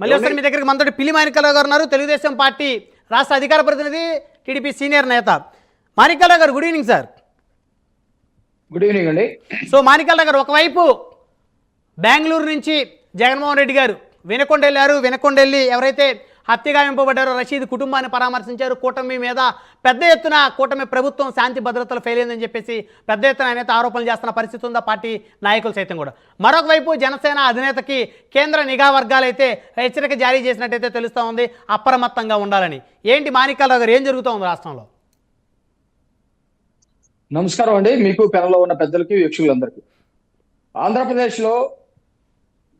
మళ్ళీ ఒకసారి మీ దగ్గరికి. మనతోటి పిల్లి మాణిక్యరావు గారు ఉన్నారు. తెలుగుదేశం పార్టీ రాష్ట్ర అధికార ప్రతినిధి టీడీపీ సీనియర్ నేత. మాణిక్యరావు గారు good evening sir good evening అండి. సో మాణిక్యరావు గారు ఒకవైపు బెంగళూరు నుంచి జగన్మోహన్ రెడ్డి గారు వినకొండ వెళ్ళారు వినకొండ వెళ్ళి ఎవరైతే హత్యగా వెంపబడ్డారో రషీద్. కుటుంబాన్ని పరామర్శించారు. కూటమి మీద పెద్ద ఎత్తున కూటమి ప్రభుత్వం శాంతి భద్రతలు ఫెయిల్ అయిందని చెప్పేసి పెద్ద ఎత్తున ఆయన ఆరోపణలు చేస్తున్న పరిస్థితి ఉందా? పార్టీ నాయకులు సైతం కూడా. మరొక వైపు జనసేన అధినేతకి కేంద్ర నిఘా వర్గాలైతే హెచ్చరిక జారీ చేసినట్టయితే తెలుస్తూ ఉంది. అప్రమత్తంగా ఉండాలని. ఏంటి మాణిక్యాలరావు గారు ఏం జరుగుతుంది రాష్ట్రంలో? నమస్కారం అండి. మీకు పెనలో ఉన్న పెద్దలకి వీక్షకులందరికీ. ఆంధ్రప్రదేశ్లో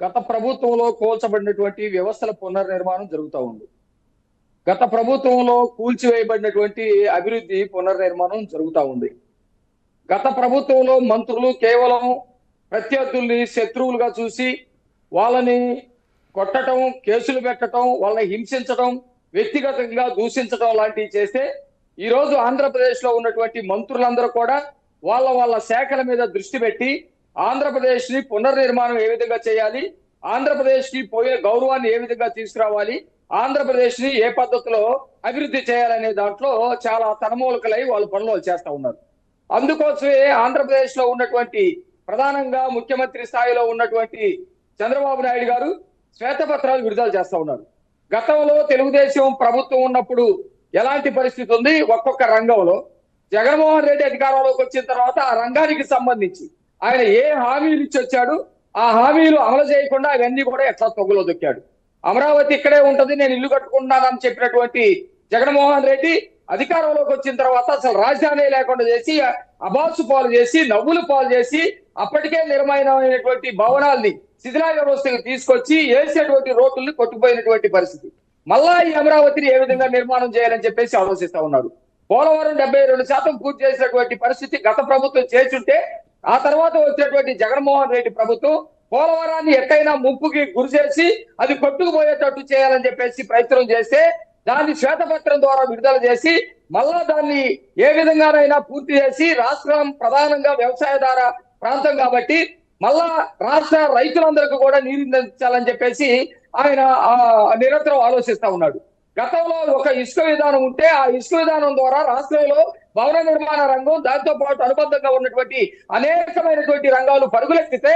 గత ప్రభుత్వంలో కూల్చబడినటువంటి వ్యవస్థల పునర్నిర్మాణం జరుగుతూ ఉంది. గత ప్రభుత్వంలో కూల్చివేయబడినటువంటి అభివృద్ధి పునర్నిర్మాణం జరుగుతూ ఉంది. గత ప్రభుత్వంలో మంత్రులు కేవలం ప్రత్యర్థుల్ని శత్రువులుగా చూసి వాళ్ళని కొట్టడం కేసులు పెట్టడం వాళ్ళని హింసించడం వ్యక్తిగతంగా దూషించడం లాంటివి చేస్తే ఈరోజు ఆంధ్రప్రదేశ్లో ఉన్నటువంటి మంత్రులందరూ కూడా వాళ్ళ వాళ్ళ శాఖల మీద దృష్టి పెట్టి ఆంధ్రప్రదేశ్ని పునర్నిర్మాణం ఏ విధంగా చేయాలి? ఆంధ్రప్రదేశ్కి పోయిన గౌరవాన్ని ఏ విధంగా తీసుకురావాలి? ఆంధ్రప్రదేశ్ని ఏ పద్ధతిలో అభివృద్ధి చేయాలనే దాంట్లో చాలా తనమూలకలై వాళ్ళు పనులు చేస్తా ఉన్నారు. అందుకోసమే ఆంధ్రప్రదేశ్లో ఉన్నటువంటి ప్రధానంగా ముఖ్యమంత్రి స్థాయిలో ఉన్నటువంటి చంద్రబాబు నాయుడు గారు శ్వేతపత్రాలు విడుదల చేస్తా ఉన్నారు. గతంలో తెలుగుదేశం ప్రభుత్వం ఉన్నప్పుడు ఎలాంటి పరిస్థితి ఉంది? ఒక్కొక్క రంగంలో. జగన్మోహన్ రెడ్డి అధికారంలోకి వచ్చిన తర్వాత ఆ రంగానికి సంబంధించి ఆయన ఏ హామీలు ఇచ్చి వచ్చాడు ఆ హామీలు అమలు చేయకుండా అవన్నీ కూడా ఎట్లా తొగ్గులో దొక్కాడు. అమరావతి ఇక్కడే ఉంటది నేను ఇల్లు కట్టుకుంటానని చెప్పినటువంటి జగన్మోహన్ రెడ్డి అధికారంలోకి వచ్చిన తర్వాత అసలు రాజధాని లేకుండా చేసి అబాసు పాలు చేసి నవ్వులు పాలు చేసి అప్పటికే నిర్మాణమైనటువంటి భవనాల్ని శిథిలా వ్యవస్థకు తీసుకొచ్చి వేసేటువంటి రోడ్లని కొట్టుకుపోయినటువంటి పరిస్థితి. మళ్ళా ఈ అమరావతిని ఏ విధంగా నిర్మాణం చేయాలని చెప్పేసి ఆలోచిస్తా ఉన్నారు పోలవరం డెబ్బై రెండు శాతం పూర్తి చేసినటువంటి పరిస్థితి గత ప్రభుత్వం చేస్తుంటే ఆ తర్వాత వచ్చినటువంటి జగన్మోహన్ రెడ్డి ప్రభుత్వం పోలవరాన్ని ఎక్కడైనా ముప్పుకి గురి చేసి అది కొట్టుకుపోయేటట్టు చేయాలని చెప్పేసి ప్రయత్నం చేస్తే దాన్ని శ్వేతపత్రం ద్వారా విడుదల చేసి మళ్ళా దాన్ని ఏ విధంగానైనా పూర్తి చేసి రాష్ట్రం ప్రధానంగా వ్యవసాయదార ప్రాంతం కాబట్టి మళ్ళా రాష్ట్ర రైతులందరికీ కూడా నీరు అందించాలని చెప్పేసి ఆయన ఆ, నిరంతరం ఆలోచిస్తా ఉన్నాడు. గతంలో ఒక ఇసుక విధానం ఉంటే ఆ ఇసుక విధానం ద్వారా రాష్ట్రంలో భవన నిర్మాణ రంగం దాంతో పాటు అనుబంధంగా ఉన్నటువంటి అనేకమైనటువంటి రంగాలు పరుగులెత్తితే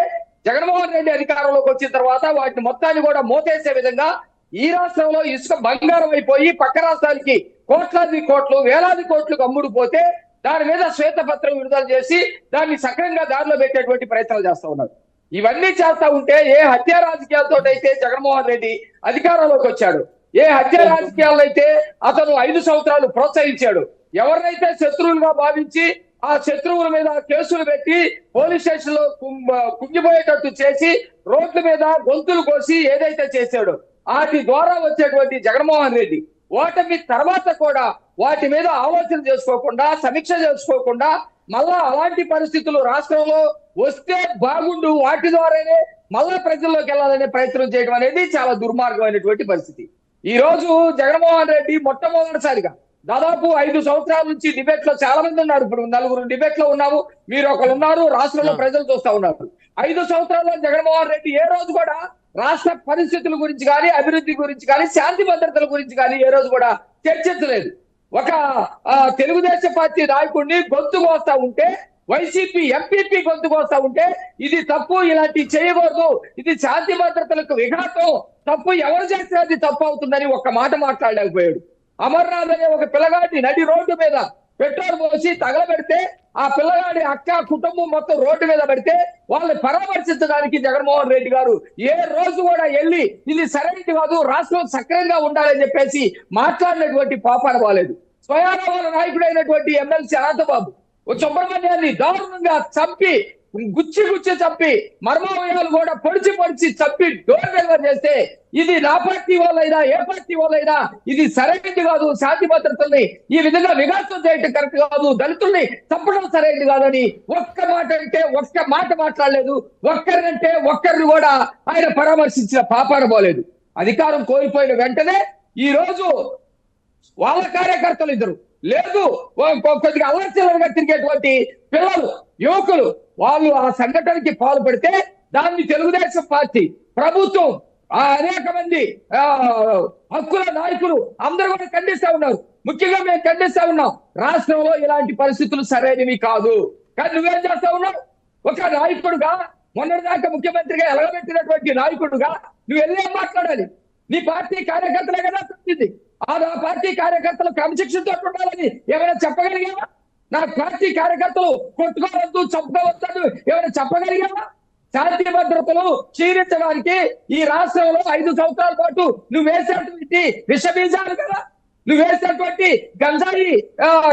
జగన్మోహన్ రెడ్డి అధికారంలోకి వచ్చిన తర్వాత వాటిని మొత్తాన్ని కూడా మోతేసే విధంగా ఈ రాష్ట్రంలో ఇసుక బంగారం అయిపోయి పక్క రాష్ట్రాలకి కోట్లాది కోట్లు వేలాది కోట్లు అమ్ముడు పోతే దాని మీద శ్వేతపత్రం విడుదల చేసి దాన్ని సక్రంగా దారిలో పెట్టేటువంటి ప్రయత్నాలు చేస్తా ఉన్నారు. ఇవన్నీ చేస్తా ఉంటే ఏ హత్య రాజకీయాలతో అయితే జగన్మోహన్ రెడ్డి అధికారంలోకి వచ్చాడు? ఏ హత్య రాజకీయాలను అయితే అతను ఐదు సంవత్సరాలు ప్రోత్సహించాడు. ఎవరినైతే శత్రువులుగా భావించి ఆ శత్రువుల మీద కేసులు పెట్టి పోలీస్ స్టేషన్లో కుంగిపోయేటట్టు చేసి రోడ్ల మీద గొంతులు కోసి ఏదైతే చేశాడో వాటి ద్వారా వచ్చేటువంటి జగన్మోహన్ రెడ్డి ఓటమి తర్వాత కూడా వాటి మీద ఆలోచన చేసుకోకుండా సమీక్ష చేసుకోకుండా మళ్ళా అలాంటి పరిస్థితులు రాష్ట్రంలో వస్తే బాగుండు వాటి ద్వారానే మళ్ళా ప్రజల్లోకి వెళ్ళాలనే ప్రయత్నం చేయడం అనేది చాలా దుర్మార్గమైనటువంటి పరిస్థితి. ఈ రోజు జగన్మోహన్ రెడ్డి మొట్టమొదటిసారిగా దాదాపు ఐదు సంవత్సరాల నుంచి డిబేట్లో చాలా మంది ఉన్నారు. ఇప్పుడు నలుగురు డిబేట్లో ఉన్నాము. మీరు ఒకరు ఉన్నారు రాష్ట్రంలో ప్రజలు చూస్తా ఉన్నారు. ఐదు సంవత్సరాల్లో జగన్మోహన్ రెడ్డి ఏ రోజు కూడా రాష్ట్ర పరిస్థితుల గురించి కానీ అభివృద్ధి గురించి కానీ శాంతి భద్రతల గురించి కానీ ఏ రోజు కూడా చర్చించలేదు. ఒక తెలుగుదేశం పార్టీ నాయకుడిని గొంతు కోస్తా ఉంటే వైసీపీ ఎంపీపీ గొంతు కోస్తా ఉంటే ఇది తప్పు ఇలాంటి చేయకూడదు. ఇది శాంతి భద్రతలకు విఘాతం. తప్పు ఎవరు చేస్తే అది తప్పు అవుతుందని ఒక్క మాట మాట్లాడలేకపోయాడు. అమర్నాథ్ అనే ఒక పిల్లగాడి నడి రోడ్డు మీద పెట్రోల్ పోసి తగలబెడితే ఆ పిల్లగాడి అక్క కుటుంబం మొత్తం రోడ్డు మీద పెడితే వాళ్ళని పరామర్శించడానికి జగన్మోహన్ రెడ్డి గారు ఏ రోజు కూడా వెళ్ళి ఇది సరైనది కాదు రాష్ట్రం సక్రమంగా ఉండాలని చెప్పేసి మాట్లాడినటువంటి పాపాన బాలేదు. స్వయాన వాళ్ళ నాయకుడైనటువంటి ఎమ్మెల్సీ అనంతబాబు సుబ్రహ్మణ్యాన్ని దారుణంగా చంపి గుచ్చి గుచ్చి చంపి మర్మవయాలు కూడా పొడిచి పొడిచి చంపి డోర్ డెలివర్ చేస్తే ఇది నా పార్టీ వాళ్ళైనా ఏ పార్టీ వాళ్ళైనా ఇది సరైనది కాదు శాంతి భద్రతల్ని ఈ విధంగా విఘాతం చేయటం కరెక్ట్ కాదు దళితుల్ని చంపడం సరైనది కాదని ఒక్క మాట అంటే ఒక్క మాట మాట్లాడలేదు. ఒక్కరినంటే ఒక్కరిని కూడా ఆయన పరామర్శించిన పాపాన పోలేదు. అధికారం కోల్పోయిన వెంటనే ఈ రోజు వాళ్ళ కార్యకర్తలు ఇద్దరు. లేదు. కొద్దిగా అల్లర్చిల్లరగా తిరిగేటువంటి పిల్లలు యువకులు వాళ్ళు ఆ సంఘటనకి పాల్పడితే దాన్ని తెలుగుదేశం పార్టీ ప్రభుత్వం అనేక మంది ఆ, హక్కుల నాయకులు అందరూ కూడా ఖండిస్తా ఉన్నారు. ముఖ్యంగా మేము ఖండిస్తా ఉన్నాం. రాష్ట్రంలో ఇలాంటి పరిస్థితులు సరైనవి కాదు. కానీ నువ్వేం చేస్తా ఉన్నావు? ఒక నాయకుడుగా మొన్నటిదాకా ముఖ్యమంత్రిగా ఎలగబెట్టినటువంటి నాయకుడుగా నువ్వు వెళ్ళి మాట్లాడాలి? నీ పార్టీ కార్యకర్తలే కదా చెప్పింది ఆ నా పార్టీ కార్యకర్తలు క్రమశిక్షణతో ఉండాలని ఏమైనా చెప్పగలిగావా? నా పార్టీ కార్యకర్తలు కొట్టుకోవద్దు చంపుకోవద్దు ఏమైనా చెప్పగలిగావా? శాంతి భద్రతలు క్షీణించడానికి ఈ రాష్ట్రంలో ఐదు సంవత్సరాల పాటు నువ్వు వేసినటువంటి విషబీజాలు కదా? నువ్వు వేసినటువంటి గంజాయి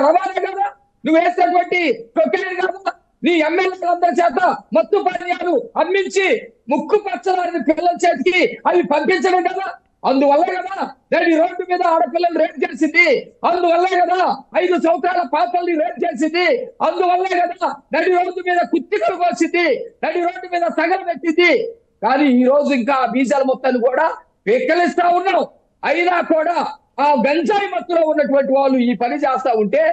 రవాణా కదా? నువ్వు వేసినటువంటి కొక్కైన్ కదా? నీ ఎమ్మెల్యేలందరి చేత మత్తు పానీయాలు అమ్మించి ముక్కు పచ్చలారిన పిల్లల చేతికి అవి పంపించడం కదా? అందువల్ల కదా నేను ఈ రోడ్డు మీద ఆడపిల్లల్ని రేట్ చేసింది. అందువల్ల కదా ఐదు సంవత్సరాల పాపల్ని రేట్ చేసింది. అందువల్ల కదా నడి రోడ్డు మీద కుత్తికలు కోసింది. నడి రోడ్డు మీద సగం పెట్టింది. కానీ ఈ రోజు ఇంకా బీజాల మొత్తాన్ని కూడా వెక్కలిస్తా ఉన్నాం. అయినా కూడా ఆ గంజాయి మత్తులో ఉన్నటువంటి వాళ్ళు ఈ పని చేస్తా ఉంటే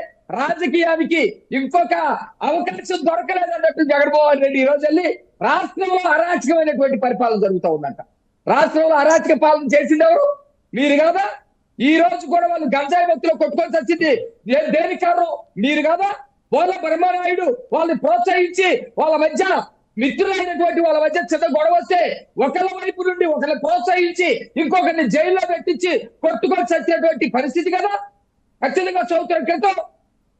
రాజకీయానికి ఇంకొక అవకాశం దొరకలేదన్నట్టు జగన్మోహన్ రెడ్డి ఈ రోజు వెళ్ళి రాష్ట్రంలో అరాచకమైనటువంటి పరిపాలన జరుగుతూ ఉందంట. రాష్ట్రంలో అరాచక పాలన చేసింది ఎవరు? మీరు కదా? ఈ రోజు కూడా వాళ్ళు గంజాయి మత్తులో కొట్టుకొని వచ్చింది దేనికి కారణం? మీరు కదా? వాళ్ళ బ్రహ్మనాయుడు వాళ్ళని ప్రోత్సహించి వాళ్ళ మధ్య మిత్రులైనటువంటి వాళ్ళ మధ్య చిన్న గొడవ వస్తే ఒకళ్ళ వైపు నుండి ఒకరిని ప్రోత్సహించి ఇంకొకరిని జైల్లో పెట్టించి కొట్టుకొని చచ్చేటువంటి పరిస్థితి కదా? ఖచ్చితంగా సంవత్సరం క్రితం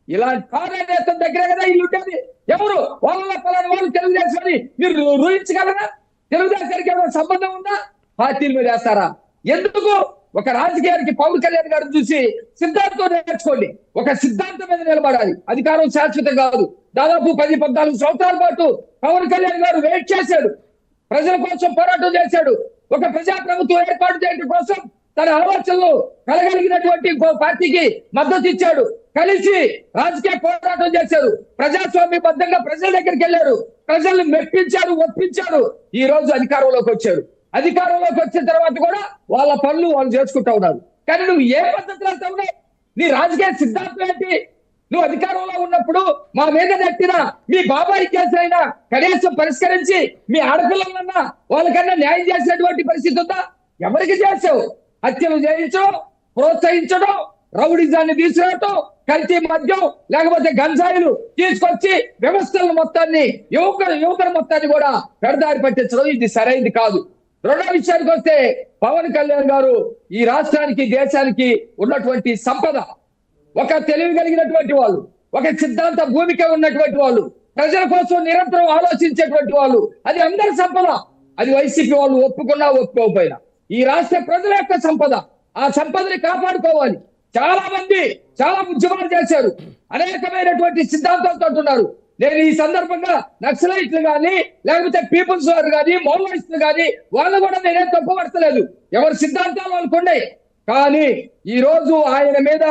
ఇలాంటి కార్యనేత దగ్గర కదా ఇల్లు ఉండేది ఎవరు? వాళ్ళ పలాని వాళ్ళు తెలియజేసుకొని మీరు ఊహించగలరా తెలుగుదేశానికి ఏమైనా సంబంధం ఉందా? పార్టీలు మీరు వేస్తారా? ఎందుకు? ఒక రాజకీయానికి పవన్ కళ్యాణ్ గారు చూసి సిద్ధాంతం నేర్చుకోండి. ఒక సిద్ధాంతం మీద నిలబడాలి. అధికారం శాశ్వతం కాదు. దాదాపు పది పద్నాలుగు సంవత్సరాల పాటు పవన్ కళ్యాణ్ గారు వెయిట్ చేశాడు. ప్రజల కోసం పోరాటం చేశాడు. ఒక ప్రజా ప్రభుత్వం ఏర్పాటు చేయడం కోసం తన ఆలోచనలు కలగలిగినటువంటి పార్టీకి మద్దతు ఇచ్చాడు. కలిసి రాజకీయ పోరాటం చేశారు. ప్రజాస్వామ్యబద్ధంగా ప్రజల దగ్గరికి వెళ్ళారు. ప్రజల్ని మెప్పించారు ఒప్పించారు. ఈ రోజు అధికారంలోకి వచ్చారు. అధికారంలోకి వచ్చిన తర్వాత కూడా వాళ్ళ పనులు వాళ్ళు చేసుకుంటా ఉన్నారు. కానీ నువ్వు ఏ పద్ధతిలో వెళ్తా నీ రాజకీయ సిద్ధాంతం ఏంటి? నువ్వు అధికారంలో ఉన్నప్పుడు మా మీద నెట్టినా మీ బాబాయి కేసులైనా కనీసం పరిష్కరించి మీ ఆడపిల్లలన్నా వాళ్ళకన్నా న్యాయం చేసినటువంటి పరిస్థితి ఉందా? ఎవరికి చేసావు? హత్యలు చేయించడం ప్రోత్సహించడం రౌడిజాన్ని తీసుకురావటం కల్తీ మద్యం లేకపోతే గంజాయిలు తీసుకొచ్చి వ్యవస్థల మొత్తాన్ని యువకుల యువకుల మొత్తాన్ని కూడా పెడదారి పట్టించడం ఇది సరైనది కాదు. రెండో విషయానికి వస్తే పవన్ కళ్యాణ్ గారు ఈ రాష్ట్రానికి దేశానికి ఉన్నటువంటి సంపద ఒక తెలివి కలిగినటువంటి వాళ్ళు ఒక సిద్ధాంత భూమిక ఉన్నటువంటి వాళ్ళు ప్రజల కోసం నిరంతరం ఆలోచించేటువంటి వాళ్ళు అది అందరి సంపద. అది వైసీపీ వాళ్ళు ఒప్పుకున్నా ఒప్పుకోకపోయినా. ఈ రాష్ట్ర ప్రజల యొక్క సంపద ఆ సంపదని కాపాడుకోవాలి. చాలా మంది చాలా ఉద్యమాలు చేశారు. అనేకమైనటువంటి సిద్ధాంతాలతో ఉన్నారు నేను ఈ సందర్భంగా నక్సలైట్లు గాని లేకపోతే పీపుల్స్ వారు గాని మౌలయిస్టులు గాని వాళ్ళు కూడా నేనేం తప్పుపడతలేదు. ఎవరి సిద్ధాంతాలు వాళ్ళకు ఉన్నాయి కానీ ఈ రోజు ఆయన మీద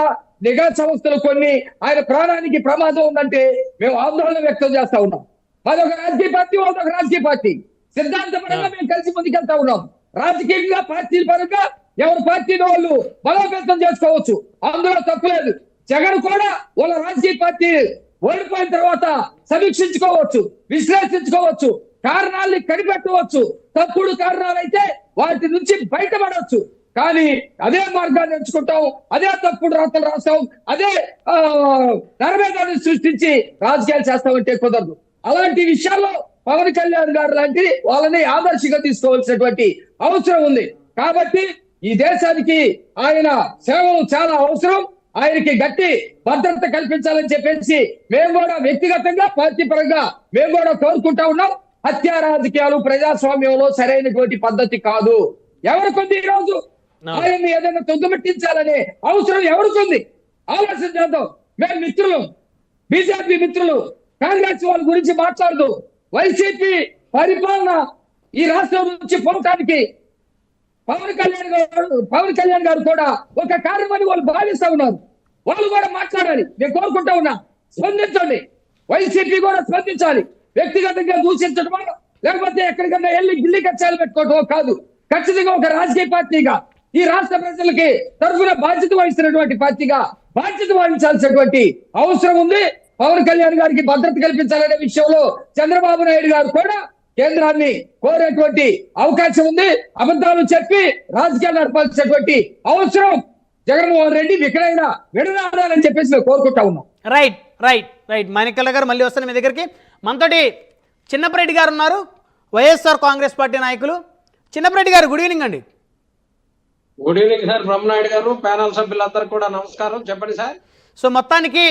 నిఘా సంస్థలు కొన్ని ఆయన ప్రాణానికి ప్రమాదం ఉందంటే మేము ఆందోళన వ్యక్తం చేస్తా ఉన్నాం. మాది ఒక రాజకీయ పార్టీ ఒక రాజకీయ పార్టీ. సిద్ధాంతపరంగా మేము కలిసి ముందుకెళ్తా ఉన్నాం. రాజకీయంగా పార్టీల పరంగా ఎవరి పార్టీని వాళ్ళు బలోపేతం చేసుకోవచ్చు? అందులో తప్పులేదు. జగన్ కూడా వాళ్ళ రాజకీయ పార్టీ ఓడిపోయిన తర్వాత సమీక్షించుకోవచ్చు విశ్లేషించుకోవచ్చు కారణాలని కనిపెట్టవచ్చు. తప్పుడు కారణాలైతే వాటి నుంచి బయటపడవచ్చు. కానీ అదే మార్గాన్ని ఎంచుకుంటాం అదే తప్పుడు రాతలు రాస్తాం అదే ఆ, నరమేధాన్ని సృష్టించి రాజకీయాలు చేస్తామంటే కుదరదు. అలాంటి విషయాల్లో పవన్ కళ్యాణ్ గారు లాంటి వాళ్ళని ఆదర్శంగా తీసుకోవాల్సినటువంటి అవసరం ఉంది. కాబట్టి ఈ దేశానికి ఆయన సేవలు చాలా అవసరం. ఆయనకి గట్టి భద్రత కల్పించాలని చెప్పేసి మేము కూడా వ్యక్తిగతంగా పార్టీ పరంగా మేము కూడా కోరుకుంటా ఉన్నాం. హత్యా రాజకీయాలు ప్రజాస్వామ్యంలో సరైనటువంటి పద్ధతి కాదు. ఎవరికొంది ఈ రోజు. ఆయన్ని ఏదైనా తొందరట్టించాలనే అవసరం ఎవరికుంది? ఆలోచన చేద్దాం. మేము మిత్రులు. బీజేపీ మిత్రులు. కాంగ్రెస్ వాళ్ళ గురించి మాట్లాడదు. వైసీపీ పరిపాలన ఈ రాష్ట్రం నుంచి పోవటానికి పవన్ కళ్యాణ్ గారు పవన్ కళ్యాణ్ గారు కూడా ఒక కార్యమని వాళ్ళు భావిస్తా ఉన్నారు. వాళ్ళు కూడా మాట్లాడాలి. నేను కోరుకుంటా ఉన్నా స్పందించండి. వైసీపీ కూడా స్పందించాలి. వ్యక్తిగతంగా దూషించడమో లేకపోతే ఎక్కడికన్నా వెళ్ళి గిల్లి కచ్చాలు పెట్టుకోవటం కాదు. ఖచ్చితంగా ఒక రాజకీయ పార్టీగా ఈ రాష్ట్ర ప్రజలకి తరఫున బాధ్యత వహిస్తున్నటువంటి పార్టీగా బాధ్యత వహించాల్సినటువంటి అవసరం ఉంది. పవన్ కళ్యాణ్ గారికి భద్రత కల్పించాలనే విషయంలో చంద్రబాబు నాయుడు గారు కూడా కేంద్రాన్ని కోరేటువంటి అవకాశం ఉంది. అబద్ధాలు చెప్పి రాజకీయాలు నడపాల్సినటువంటి అవసరం జగన్మోహన్ రెడ్డి వికడైనా విడనాడాలని చెప్పేసి మేము కోరుకుంటా ఉన్నాం. Right right right. మాణిక్యల గారు మళ్ళీ వస్తాను మీ దగ్గరికి. మనతోటి చిన్నపరెడ్డి గారు ఉన్నారు. వైఎస్ఆర్ కాంగ్రెస్ పార్టీ నాయకులు. చిన్నపరెడ్డి గారు గుడ్ ఈవినింగ్ అండి. Good evening sir. బ్రహ్మనాయుడు గారు ప్యానల్ సభ్యులందరూ కూడా నమస్కారం. చెప్పండి సార్. సో మొత్తానికి